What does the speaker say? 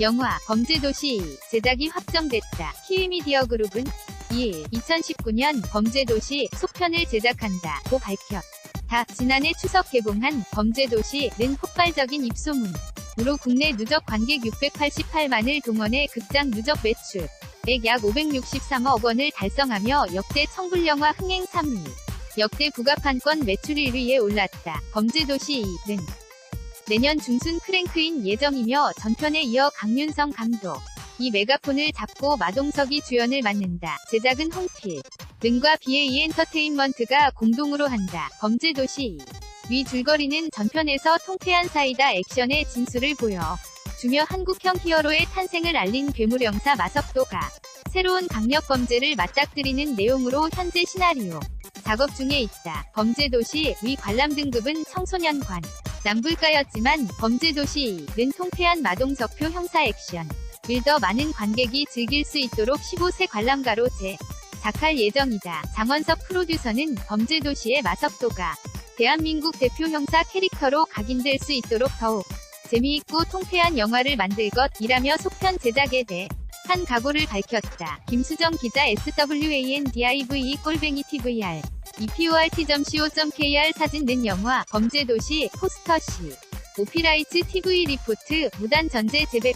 영화 범죄도시 2 제작이 확정됐다. 키위미디어 그룹은 2일 2019년 범죄도시 속편을 제작한다고 밝혔다. 지난해 추석 개봉한 범죄도시는 폭발적인 입소문으로 국내 누적 관객 688만을 동원해 극장 누적 매출 약 563억 원을 달성하며 역대 청불영화 흥행 3위, 역대 국가판권 매출 1위에 올랐다. 범죄도시 2는 내년 중순 크랭크인 예정이며 전편에 이어 강윤성 감독, 이 메가폰을 잡고 마동석이 주연을 맡는다. 제작은 홍필, 능과 BA 엔터테인먼트가 공동으로 한다. 범죄도시 2. 위 줄거리는 전편에서 통쾌한 사이다 액션의 진수를 보여 주며 한국형 히어로의 탄생을 알린 괴물 형사 마석도가 새로운 강력 범죄를 맞닥뜨리는 내용으로 현재 시나리오 작업 중에 있다. 범죄도시 위 관람 등급은 청소년관 남불가였지만 범죄도시는 통쾌한 마동석표 형사 액션 을더 많은 관객이 즐길 수 있도록 15세 관람가로 재 작할 예정이다. 장원석 프로듀서는 범죄도시의 마석도가 대한민국 대표 형사 캐릭터로 각인될 수 있도록 더욱 재미있고 통쾌한 영화를 만들 것이라며 속편 제작에 대 한 각오를 밝혔다. 김수정 기자 SWANDIVE 꼴뱅이 TVR EPORT.co.kr 사진 낸 영화 범죄도시 포스터 시 오피라이츠 TV 리포트 무단 전제 재배